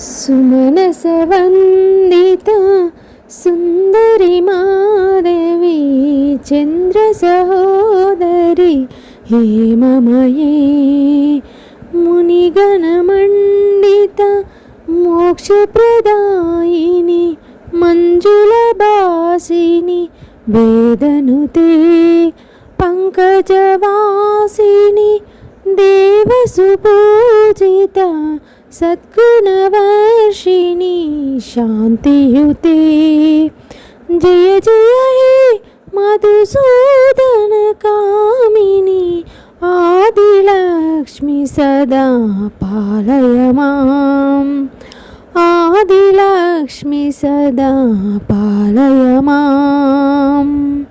సుమనసవందిత సుందరి మాధవి చంద్ర సహోదరి హేమమయే మునిగణమండిత మోక్షప్రదాయిని మంజుల బాసిని వేదనుతే పంకజవాసిని దేవసుపూజిత सद्गुणवर्षिणि शान्तियुते जय जय हे मधुसूदनकामिनि आदिलक्ष्मि सदा पालय माम्। आदिलक्ष्मि सदा पालय माम्।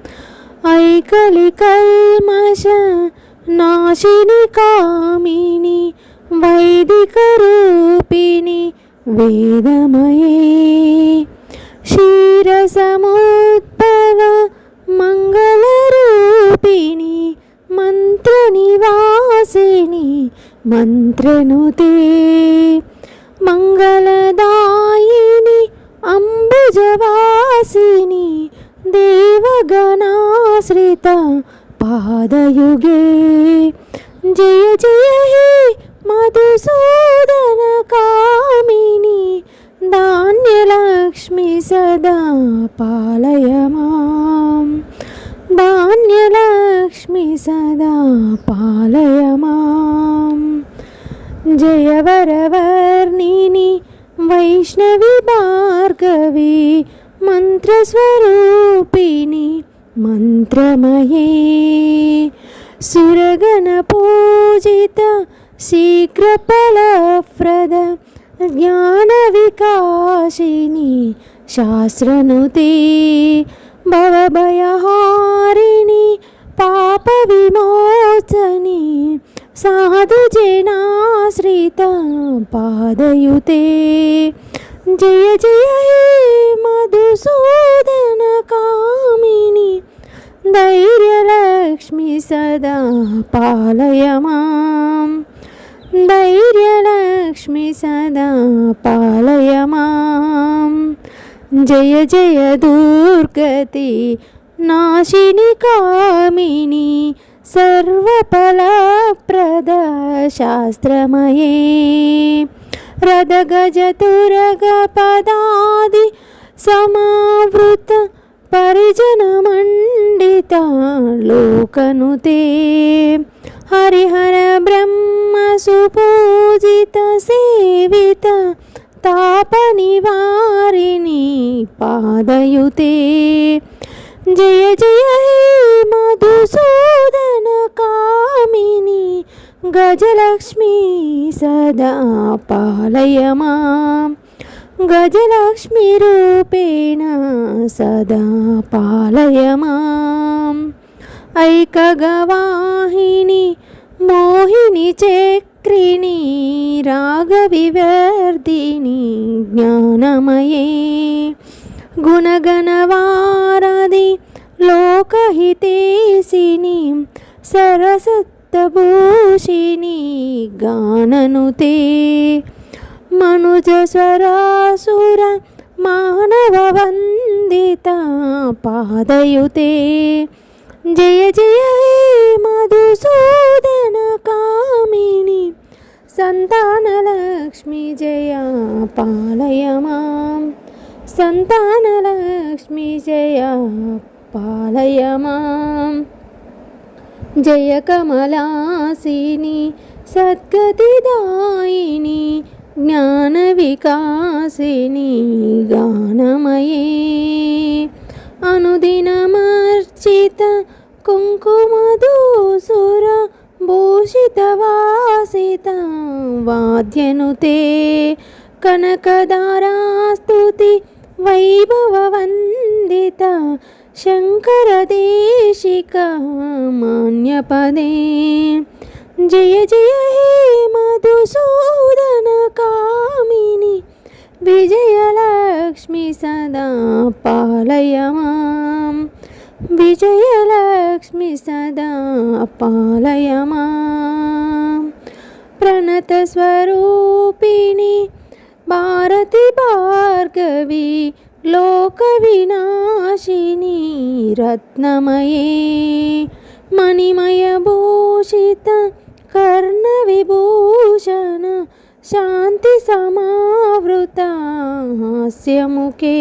ऐकलिकल् नाशिनि नाशिनी कामिनी వైదిక రూపిణి వేదమయే. క్షీరసముద్భవ మంగళరూపిణి మంత్రనివాసిని మంత్రనుతే. మంగళదాయిని అంబుజవాసిని దేవగణాశ్రిత పాదయుగే. జయ జయ హే మధుసూదన కామిని ధాన్యలక్ష్మి సదా పాలయమా. ధాన్యలక్ష్మి సదా పాలయమా. జయవరవర్ణిని వైష్ణవి భార్గవి మంత్రస్వరూపిణి మంత్రమయే. సురగణ పూజిత శీఘ్రఫలప్రద జ్ఞాన వికాసిని శాస్త్రనుతే భవభయహారిణి పాప విమోచని సాధు జనాశ్రిత పాదయుతే జయ జయ హే మధుసూదన కామిని ధైర్యలక్ష్మి సదా పాలయ మాం ధైర్యలక్ష్మి సదా పాలయ మాం జయ జయ దుర్గతి నాశిని కామిని సర్వఫలప్రద శాస్త్రమయే. రథగజతురగ పదాది సమావృత పరిజనమండిత లోకనుతే హరిహర బ్రహ్మ సుపూజిత సేవిత తాపనివారిణి పాదయుతే. జయ జయ హే మధుసూదన కామిని గజలక్ష్మి సదా పాలయ మాం గజలక్ష్మి ఐకగవాహిని మోహిని చక్రిణి రాగవివర్ధిని జ్ఞానమయే. గుణగణవారది లోకహితేసిని సరసత్తభూషిణి గాననుతే మనుజస్వరాసుర మానవవందిత పాదయుతే జయ జయ మధుసూదన కామిని సంతానలక్ష్మి జయ పాలయ మాం. సంతానలక్ష్మి జయ పాలయ మాం. జయ కమలాసిని సద్గతిదాయిని జ్ఞాన వికాసిని గానమయే. అనుదినమర్చిత కుంకుమదూసుర భూషితవాసిత వాద్యనుతే కనకదారాస్తుతి వైభవవందిత శంకరదేశిక మాన్యపదే. జయ జయ హే మధుసూదన కామిని విజయలక్ష్మి సదా పాలయ మాం విజయలక్ష్మి సదా పాలయమా. ప్రణతస్వరూపిణి భారతి భార్గవి లోక వినాశిని రత్నమయే. మణిమయ భూషిత కర్ణ విభూషణ శాంతి సమావృత హాస్యముఖే.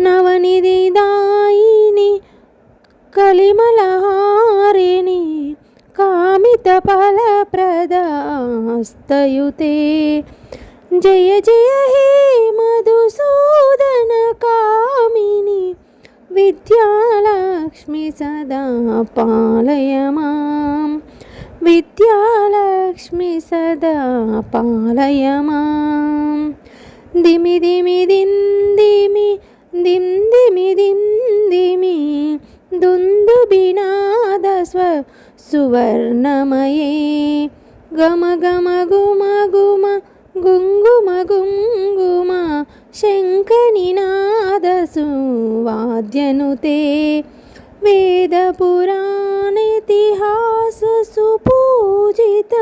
నవనిధి దాయిని కలిమలహారిణి కామిత ఫలప్రదాస్తయుతే. జయ జయ హే మధుసూదన కామిని విద్యాలక్ష్మి సదా పాలయ మాం. విద్యాలక్ష్మి సదా పాలయ మాం. దిమి దిమి దిం దిమి దిం సువర్ణమయే. గమ గమ గుమ గుమ గుంగుమ గుంగుమ శంఖనినాద సువాద్యనుతే. వేద పురాణ